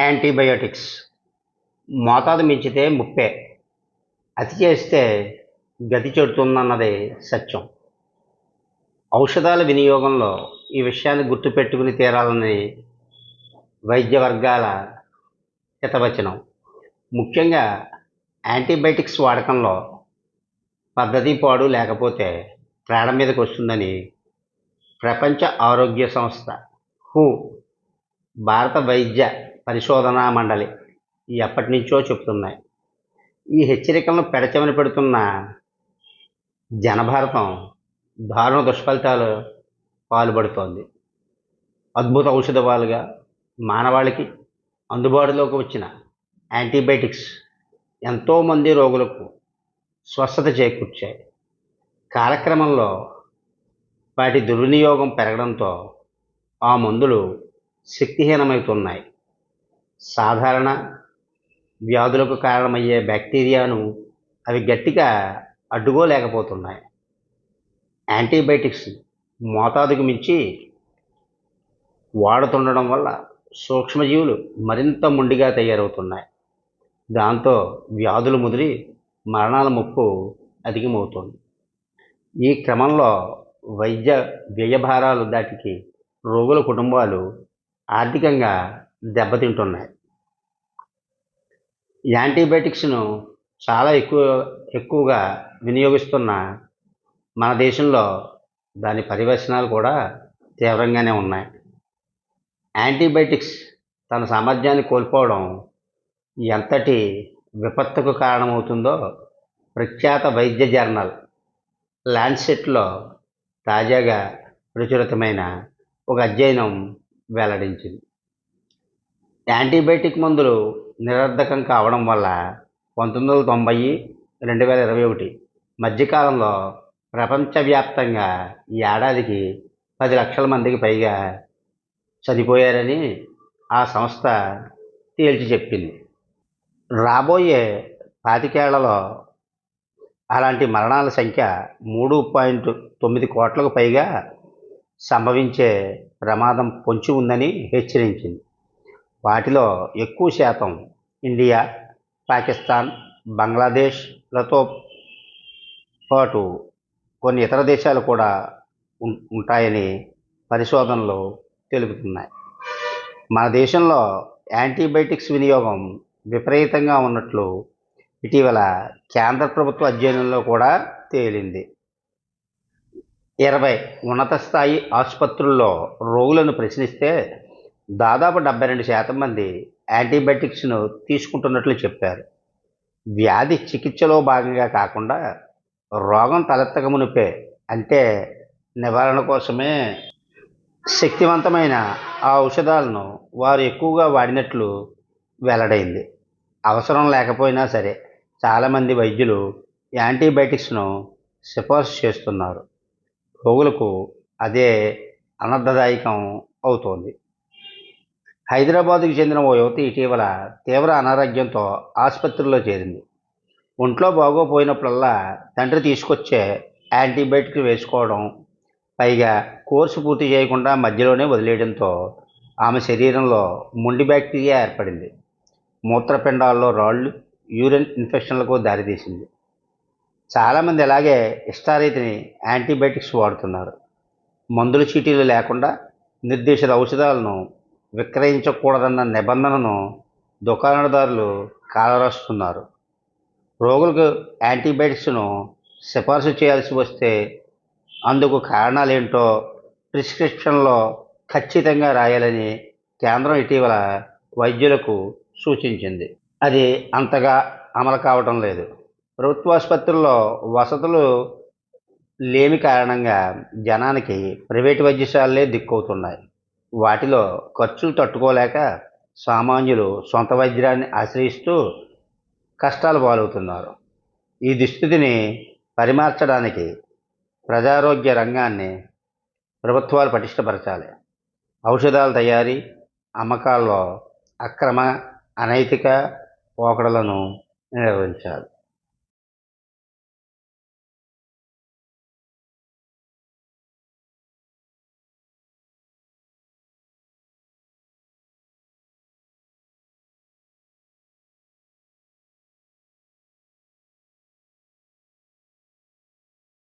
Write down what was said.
Antibiotics. మోతాదు మించితే ముప్పే. అతి చేస్తే గతి చెడుతుందన్నది సత్యం. ఔషధాల వినియోగంలో ఈ విషయాన్ని గుర్తుపెట్టుకుని తీరాలని వైద్య వర్గాల హితవచనం. ముఖ్యంగా యాంటీబయాటిక్స్ వాడకంలో పద్ధతి పాడు లేకపోతే ప్రాణం మీదకి వస్తుందని ప్రపంచ ఆరోగ్య సంస్థ హూ భారత వైద్య పరిశోధనా మండలి. ఎప్పటి నుంచో చెప్తున్నాయి. ఈ హెచ్చరికలను పెడచమని పెడుతున్న జనభారతం దారుణ దుష్ఫలితాలు పాల్పడుతోంది. అద్భుత ఔషధవాలుగా మానవాళికి అందుబాటులోకి వచ్చిన యాంటీబయాటిక్స్ ఎంతోమంది రోగులకు స్వస్థత చేకూర్చాయి. కాలక్రమంలో వాటి దుర్వినియోగం పెరగడంతో ఆ మందులు శక్తిహీనమవుతున్నాయి. సాధారణ వ్యాధులకు కారణమయ్యే బ్యాక్టీరియాను అవి గట్టిగా అడ్డుకోలేకపోతున్నాయి. యాంటీబయాటిక్స్ మోతాదుకు మించి వాడుతుండడం వల్ల సూక్ష్మజీవులు మరింత మొండిగా తయారవుతున్నాయి. దాంతో వ్యాధులు ముదిరి మరణాల ముప్పు అధికమవుతోంది. ఈ క్రమంలో వైద్య వ్యయభారాలు దాటికి రోగుల కుటుంబాలు ఆర్థికంగా దెబ్బతింటున్నాయి. యాంటీబయాటిక్స్ను చాలా ఎక్కువ ఎక్కువగా వినియోగిస్తున్న మన దేశంలో దాని పరివర్శనాలు కూడా తీవ్రంగానే ఉన్నాయి. యాంటీబయాటిక్స్ తన సామర్థ్యాన్ని కోల్పోవడం ఎంతటి విపత్తుకు కారణమవుతుందో ప్రఖ్యాత వైద్య జర్నల్ ల్యాండ్సెట్లో తాజాగా ప్రచురితమైన ఒక అధ్యయనం వెల్లడించింది. యాంటీబయాటిక్ మందులు నిరర్ధకం కావడం వల్ల పంతొమ్మిది వందల తొంభై రెండు వేల ఇరవై ఒకటి మధ్యకాలంలో ప్రపంచవ్యాప్తంగా ఈ ఏడాదికి పది లక్షల మందికి పైగా చనిపోయారని ఆ సంస్థ తేల్చి చెప్పింది. రాబోయే పాతికేళ్ళలో అలాంటి మరణాల సంఖ్య మూడు పాయింట్ తొమ్మిది కోట్లకు పైగా సంభవించే ప్రమాదం పొంచి ఉందని హెచ్చరించింది. వాటిలో ఎక్కువ శాతం ఇండియా పాకిస్తాన్ బంగ్లాదేశ్లతో పాటు కొన్ని ఇతర దేశాలు కూడా ఉం- ఉంటాయని పరిశోధనలు తెలుపుతున్నాయి. మన దేశంలో యాంటీబయాటిక్స్ వినియోగం విపరీతంగా ఉన్నట్లు ఇటీవల కేంద్ర ప్రభుత్వ అధ్యయనంలో కూడా తేలింది. ఇరవై ఉన్నత స్థాయి ఆసుపత్రుల్లో రోగులను ప్రశ్నిస్తే దాదాపు డెబ్బై రెండు శాతం మంది యాంటీబయాటిక్స్ను తీసుకుంటున్నట్లు చెప్పారు. వ్యాధి చికిత్సలో భాగంగా కాకుండా రోగం తలెత్తక మునిపే అంటే నివారణ కోసమే శక్తివంతమైన ఆ ఔషధాలను వారు ఎక్కువగా వాడినట్లు వెల్లడైంది. అవసరం లేకపోయినా సరే చాలామంది వైద్యులు యాంటీబయాటిక్స్ను సిఫార్సు చేస్తున్నారు. రోగులకు అదే అనర్థదాయకం అవుతోంది. హైదరాబాదుకు చెందిన ఓ యువతి ఇటీవల తీవ్ర అనారోగ్యంతో ఆసుపత్రిలో చేరింది. ఒంట్లో బాగోపోయినప్పుడల్లా తండ్రి తీసుకొచ్చే యాంటీబయాటిక్ వేసుకోవడం పైగా కోర్సు పూర్తి చేయకుండా మధ్యలోనే వదిలేయడంతో ఆమె శరీరంలో ముండి బ్యాక్టీరియా ఏర్పడింది. మూత్రపిండాల్లో రాళ్ళు యూరిన్ ఇన్ఫెక్షన్లకు దారితీసింది. చాలామంది ఇలాగే ఇష్టారీతిని యాంటీబయాటిక్స్ వాడుతున్నారు. మందుల చీటీలు లేకుండా నిర్దేశిత ఔషధాలను విక్రయించకూడదన్న నిబంధనను దుకాణదారులు కాలరాస్తున్నారు. రోగులకు యాంటీబయాటిక్స్ను సిఫార్సు చేయాల్సి వస్తే అందుకు కారణాలేంటో ప్రిస్క్రిప్షన్లో ఖచ్చితంగా రాయాలని కేంద్రం ఇటీవల వైద్యులకు సూచించింది. అది అంతగా అమలు కావటం లేదు. ప్రభుత్వాసుపత్రుల్లో వసతులు లేని కారణంగా జనానికి ప్రైవేటు వైద్యశాలలే దిక్కవుతున్నాయి వాటిలో ఖర్చులు తట్టుకోలేక సామాన్యులు సొంత వైద్యాన్ని ఆశ్రయిస్తూ కష్టాలు పాలవుతున్నారు. ఈ దుస్థితిని పరిమార్చడానికి ప్రజారోగ్య రంగాన్ని ప్రభుత్వాలు పటిష్టపరచాలి. ఔషధాల తయారీ అమ్మకాల్లో అక్రమ అనైతిక పోకడలను నిర్వహించాలి.